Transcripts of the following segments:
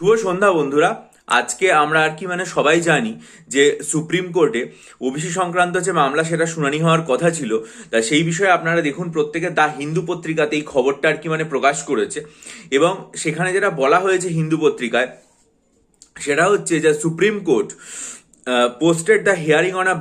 শুভ সন্ধ্যা, বন্ধুরা। আজকে আমরা আর কি মানে সবাই জানি যে সুপ্রিম কোর্টে ওবিসি সংক্রান্ত যে মামলা, সেটা শুনানি হওয়ার কথা ছিল। তা সেই বিষয়ে আপনারা দেখুন, প্রত্যেকে দা হিন্দু পত্রিকাতে এই খবরটা আর কি মানে প্রকাশ করেছে। এবং সেখানে যেটা বলা হয়েছে হিন্দু পত্রিকায়, সেটা হচ্ছে যে supreme court posted the hearing on a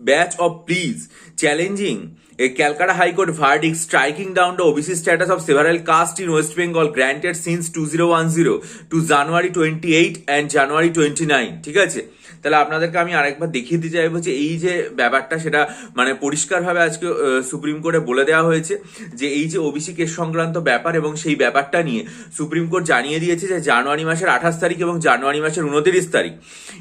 batch of pleas challenging a Calcutta High Court verdict striking down the OBC status of several castes in West Bengal granted since 2010 to January 28 and January 29 ঠিক আছে? তাহলে আপনাদেরকে আমি আরেকবার দেখিয়ে দিতে চাইব যে এই যে ব্যাপারটা সেটা মানে পরিষ্কারভাবে আজকে সুপ্রিম কোর্টে বলে দেওয়া হয়েছে যে এই যে ওবিসি কেস সংক্রান্ত ব্যাপার এবং সেই ব্যাপারটা নিয়ে সুপ্রিম কোর্ট জানিয়ে দিয়েছে যে জানুয়ারি মাসের আঠাশ তারিখ এবং জানুয়ারি মাসের উনত্রিশ তারিখ।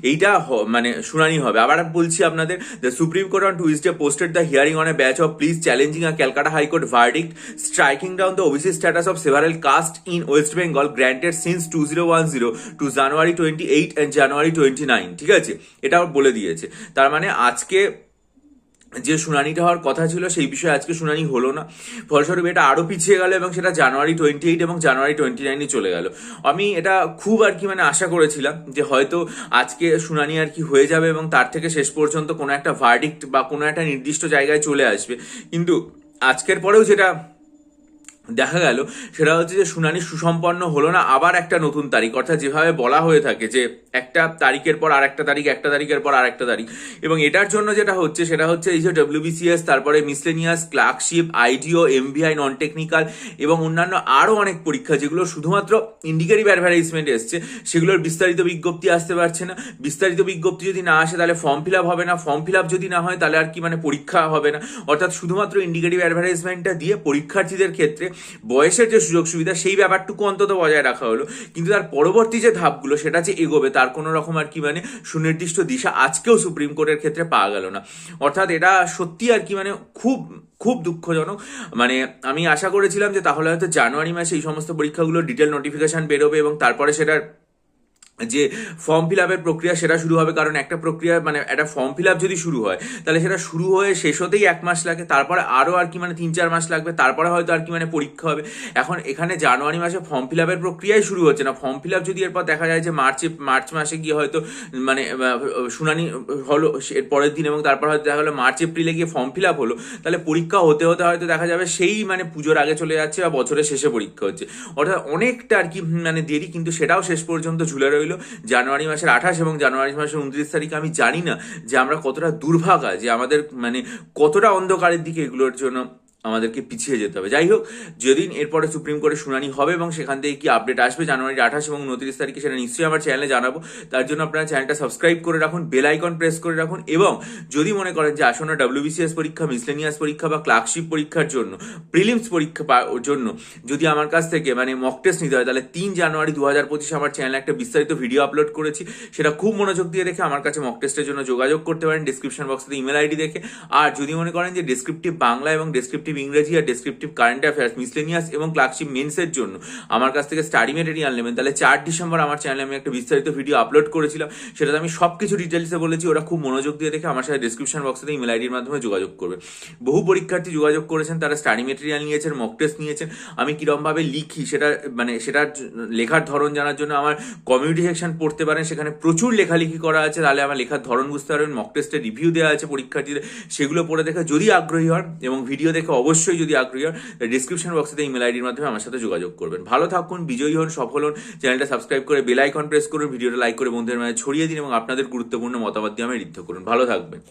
এইটা মানে শুনানি হবে। আবার বলছি আপনাদের the supreme court on Tuesday posted the hearing on a batch of pleas challenging a Calcutta high court verdict striking down the OBC status of several caste in West Bengal granted since two zero one zero to January twenty eight and January twenty nine ঠিক আছে? এটা বলে দিয়েছে। তার মানে আজকে যে শুনানিটা হওয়ার কথা ছিল, সেই বিষয়ে আজকে শুনানি হলো না। ফলস্বরূপ এটা আরও পিছিয়ে গেল এবং সেটা জানুয়ারি টোয়েন্টি এইট এবং জানুয়ারি টোয়েন্টি নাইনে চলে গেল। আমি এটা খুব আর কি মানে আশা করেছিলাম যে হয়তো আজকে শুনানি আর কি হয়ে যাবে এবং তার থেকে শেষ পর্যন্ত কোনো একটা ভার্ডিক্ট বা কোনো একটা নির্দিষ্ট জায়গায় চলে আসবে। কিন্তু আজকের পরেও যেটা দেখা গেল, সেটা হচ্ছে যে শুনানি সুসম্পন্ন হলো না, আবার একটা নতুন তারিখ। অর্থাৎ যেভাবে বলা হয়ে থাকে যে একটা তারিখের পর আর একটা তারিখ, একটা তারিখের পর আর একটা তারিখ। এবং এটার জন্য যেটা হচ্ছে, সেটা হচ্ছে এই যে ডব্লিউবিসিএস তারপরে মিসলেনিয়াস ক্লার্কশিপ আইডিও এমভিআই নন টেকনিক্যাল এবং অন্যান্য আরও অনেক পরীক্ষা, যেগুলো শুধুমাত্র ইন্ডিকেটিভ অ্যাডভার্টাইজমেন্ট এসছে, সেগুলোর বিস্তারিত বিজ্ঞপ্তি আসতে পারছে না। বিস্তারিত বিজ্ঞপ্তি যদি না আসে, তাহলে ফর্ম ফিল আপ হবে না। ফর্ম ফিল আপ যদি না হয়, তাহলে আর কি মানে পরীক্ষা হবে না। অর্থাৎ শুধুমাত্র ইন্ডিকেটিভ অ্যাডভার্টাইজমেন্টটা দিয়ে পরীক্ষার্থীদের ক্ষেত্রে বয়সের যে সুযোগ সুবিধা, সেই ব্যাপারটুকু অন্তত বজায় রাখা হলো। কিন্তু তার পরবর্তী যে ধাপগুলো, সেটা যে এগোবে, তার কোনো রকম আর কি মানে সুনির্দিষ্ট দিশা আজকেও সুপ্রিম কোর্টের ক্ষেত্রে পাওয়া গেল না। অর্থাৎ এটা সত্যি আর কি মানে খুব খুব দুঃখজনক। মানে আমি আশা করেছিলাম যে তাহলে হয়তো জানুয়ারি মাসে এই সমস্ত পরীক্ষাগুলো ডিটেল নোটিফিকেশান বেরোবে এবং তারপরে সেটার যে ফর্ম ফিল আপের প্রক্রিয়া সেটা শুরু হবে, কারণ একটা প্রক্রিয়া মানে একটা ফর্ম ফিল আপ যদি শুরু হয়, তাহলে সেটা শুরু হয়ে শেষ হতেই এক মাস লাগে, তারপরে আরও আর কি মানে তিন চার মাস লাগবে, তারপরে হয়তো আর কি মানে পরীক্ষা হবে। এখন এখানে জানুয়ারি মাসে ফর্ম ফিল আপের প্রক্রিয়াই শুরু হচ্ছে না। ফর্ম ফিল আপ যদি এরপর দেখা যায় যে মার্চে, মার্চ মাসে গিয়ে হয়তো মানে শুনানি হলো এর পরের দিন এবং তারপর হয়তো দেখা গেলো মার্চ, এপ্রিলে গিয়ে ফর্ম ফিল আপ হলো, তাহলে পরীক্ষা হতে হতে হয়তো দেখা যাবে সেই মানে পুজোর আগে চলে যাচ্ছে বা বছরের শেষে পরীক্ষা হচ্ছে। অর্থাৎ অনেকটা আর কি মানে দেরি, কিন্তু সেটাও শেষ পর্যন্ত ঝুলে রইল। জানুয়ারি মাসের আঠাশ এবং জানুয়ারি মাসের উনত্রিশ তারিখে, আমি জানি না যে আমরা কতটা দুর্ভাগা, যে আমাদের মানে কতটা অন্ধকারের দিকে এগুলোর জন্য আমাদেরকে পিছিয়ে যেতে হবে। যাই হোক, যেদিন এরপরে সুপ্রিম কোর্টে শুনানি হবে এবং সেখান থেকে কি আপডেট আসবে জানুয়ারির আঠাশ এবং উনত্রিশ তারিখে সেটা নিশ্চয়ই আমার চ্যানেলে জানাব। তার জন্য আপনারা চ্যানেলটা সাবস্ক্রাইব করে রাখুন বেল আইকন প্রেস করে রাখুন এবং যদি মনে করেন যে আসন্ন ডাব্লিউবিসিএস পরীক্ষা মিসলেনিয়াস পরীক্ষা বা ক্লার্কশিপ পরীক্ষার জন্য প্রিলিমস পরীক্ষা জন্য যদি আমার কাছ থেকে মানে মক টেস্ট নিতে হয়, তাহলে তিন জানুয়ারি দু হাজার পঁচিশে আমার চ্যানেলে একটা বিস্তারিত ভিডিও আপলোড করেছি। সেটা খুব মনোযোগ দিয়ে রেখে আমার কাছে মক টেস্টের জন্য যোগাযোগ করতে পারেন ডিসক্রিপশন বক্সে ইমেল আইডি দেখে। আর যদি মনে করেন যে ডেসক্রিপটিভ বাংলা এবং ডেসক্রিপটিভ ইংরেজি আর ডেসক্রিপটিভ কারেন্ট অ্যাফেয়ার্স মিসলেনিয়াস এবং ক্লার্কশিপ মেন্সের জন্য। আমার কাছ থেকে স্টাডি মেটেরিয়াল নেবেন তাহলে চার ডিসেম্বর আমার চ্যানেলে আমি একটা বিস্তারিত ভিডিও আপলোড করেছিলাম। সেটাতে আমি সব কিছু ডিটেলসে বলেছি। ওরা খুব মনোযোগ দিয়ে দেখে আমার সাথে ডিসক্রিপশন বক্সে ইমেল আইডির মাধ্যমে যোগাযোগ করবে। বহু পরীক্ষার্থী যোগাযোগ করেছেন, তারা স্টাডি মেটেরিয়াল নিয়েছেন মক টেস্ট নিয়েছেন। আমি কিরমভাবে লিখি সেটা মানে সেটার লেখার ধরন জানার জন্য আমার কমিউনিটি সেকশন পড়তে পারেন। সেখানে প্রচুর লেখালেখি করা আছে। তাহলে আমার লেখার ধরন বুঝতে পারবেন। মক টেস্টের রিভিউ দেওয়া আছে পরীক্ষার্থীদের। সেগুলো পড়ে দেখে যদি আগ্রহী হন এবং ভিডিও দেখে অবশ্যই যদি আগ্রহী হন ডিসক্রিপশন বক্সে ইমেল আইডির মাধ্যমে আমার সাথে যোগাযোগ করবেন। ভালো থাকুন, বিজয়ী হন, সফল হন, চ্যানেলটা সাবস্ক্রাইব করে বেল আইকন প্রেস করুন, ভিডিওটা লাইক করে বন্ধুদের মাঝে ছড়িয়ে দিন এবং আপনাদের গুরুত্বপূর্ণ মতামত দিয়ে আমি ঋদ্ধ করুন। ভালো থাকবেন।